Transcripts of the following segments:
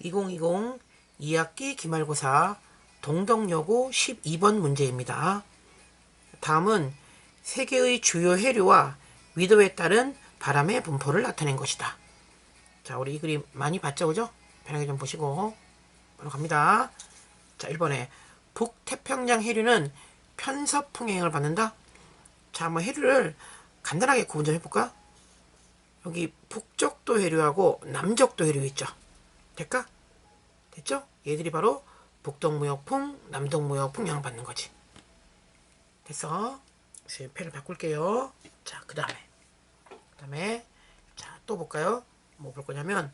2020 2학기 기말고사 동덕여고 12번 문제입니다. 다음은 세계의 주요 해류와 위도에 따른 바람의 분포를 나타낸 것이다. 자, 우리 이 그림 많이 봤죠, 그죠? 편하게 좀 보시고 바로 갑니다. 자, 1번에 북태평양 해류는 편서 풍행을 받는다. 자, 한번 해류를 간단하게 구분 좀 해볼까? 여기 북쪽도 해류하고 남쪽도 해류 있죠. 될까? 됐죠? 얘들이 바로 북동무역풍, 남동무역풍 영향 받는 거지. 됐어? 그래서 패를 바꿀게요. 자, 그 다음에. 그 다음에. 자, 또 볼까요? 뭐 볼 거냐면,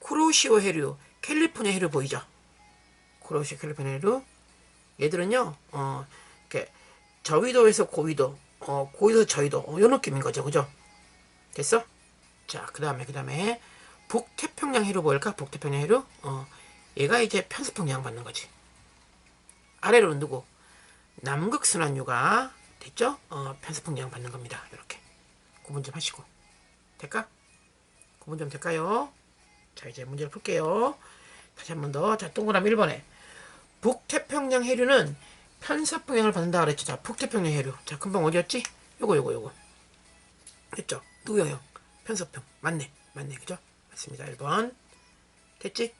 쿠로시오 해류, 캘리포니아 해류 보이죠? 쿠로시오 캘리포니아 해류. 얘들은요, 어, 이렇게, 저위도에서 고위도, 어, 고위도 저위도, 어, 요 느낌인 거죠. 그죠? 됐어? 자, 그 다음에, 그 다음에, 북태평양 해류 보일까? 북태평양 해류? 어, 얘가 이제 편서풍 양 받는 거지. 아래로는 누구? 남극순환류가 됐죠? 어, 편서풍 양 받는 겁니다. 이렇게 구분 좀 하시고 될까? 구분 좀 될까요? 자 이제 문제를 풀게요. 다시 한 번 더. 자 동그라미 1번에 북태평양 해류는 편서풍양을 받는다 그랬죠. 자 북태평양 해류. 자 금방 어디였지? 요거 요거 요거. 됐죠? 누구요? 편서풍. 맞네. 맞네. 그죠? 맞습니다. 1번. 됐지?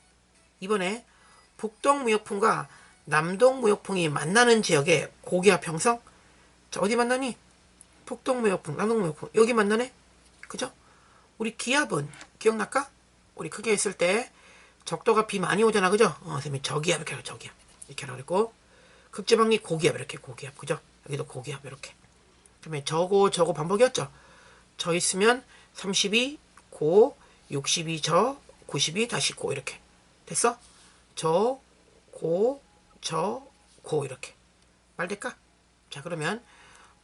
이번에 북동 무역풍과 남동 무역풍이 만나는 지역의 고기압 형성. 자, 어디 만나니? 북동 무역풍, 남동 무역풍. 여기 만나네? 그죠? 우리 기압은 기억날까? 우리 크게 했을 때 적도가 비 많이 오잖아. 그죠? 어, 선생님이 저기압 이렇게 하라, 저기압. 이렇게 하라고 그랬고 극지방이 고기압 이렇게 고기압. 그죠? 여기도 고기압 이렇게. 그다음에 저고 저고 반복이었죠. 저 있으면 32 고, 62 저, 92 다시 고 이렇게. 됐어? 저, 고, 저, 고 이렇게. 말 될까? 자 그러면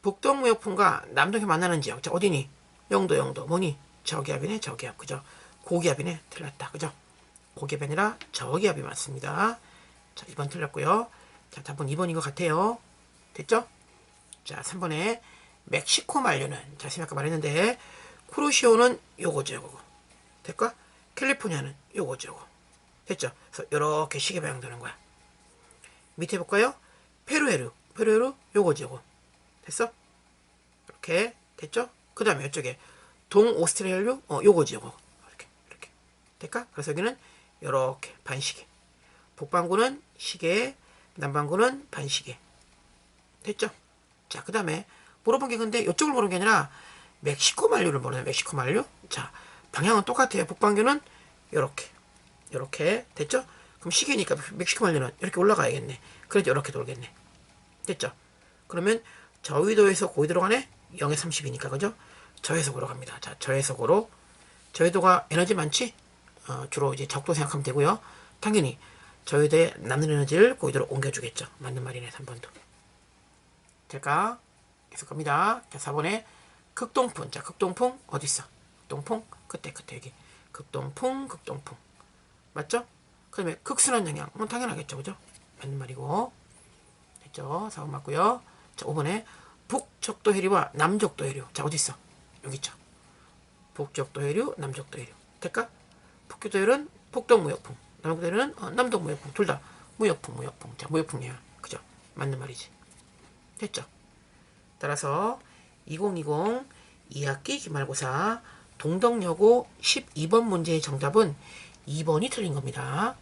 북동무역풍과 남동이 만나는 지역. 자 어디니? 영도 영도. 뭐니? 저기압이네 저기압. 그죠? 고기압이네. 틀렸다. 그죠? 고기압이 아니라 저기압이 맞습니다. 자 2번 틀렸고요. 자 답은 2번인 것 같아요. 됐죠? 자 3번에 멕시코 만류는 자 선생님 아까 말했는데 쿠로시오는 요거죠 요거. 될까? 캘리포니아는 요거죠 요거. 됐죠? 그래서 이렇게 시계 방향 도는 거야. 밑에 볼까요? 페루에루, 페루에루 요거지 요거. 됐어? 이렇게 됐죠? 그 다음에 이쪽에 동오스트레일류 어 요거지 요거. 이렇게 이렇게 될까? 그래서 여기는 이렇게 반시계. 북반구는 시계, 남반구는 반시계. 됐죠? 자, 그 다음에 물어본 게 근데 이쪽을 물어본 게 아니라 멕시코 만류를 물어요. 멕시코 만류. 자, 방향은 똑같아요. 북반구는 이렇게. 이렇게 됐죠? 그럼 시계니까 멕시코 만류는 이렇게 올라가야겠네. 그래도 이렇게 돌겠네. 됐죠? 그러면 저위도에서 고위도로 가네? 0에 30이니까 그죠? 저해석으로 갑니다. 자, 저해석으로 저해도가 에너지 많지? 어, 주로 이제 적도 생각하면 되고요. 당연히 저희도에 남는 에너지를 고위도로 옮겨주겠죠. 맞는 말이네, 3번도. 될까? 계속 갑니다. 자, 4번에 극동풍. 자, 극동풍 어디 있어? 극동풍 그때 그때 여기. 극동풍, 극동풍. 맞죠? 그 다음에 극순환 영향. 뭐 당연하겠죠, 그죠? 맞는 말이고. 됐죠? 4번 맞고요. 자, 5번에 북적도 해류와 남적도 해류. 자, 어디 있어? 여기 있죠. 북적도 해류, 남적도 해류. 될까? 북교도 해류는 북동 무역풍. 남적도 해류는 어, 남동 무역풍. 둘 다 무역풍, 무역풍. 자, 무역풍이야. 그죠? 맞는 말이지. 됐죠? 따라서 2020 2학기 기말고사 동덕여고 12번 문제의 정답은 2번이 틀린 겁니다.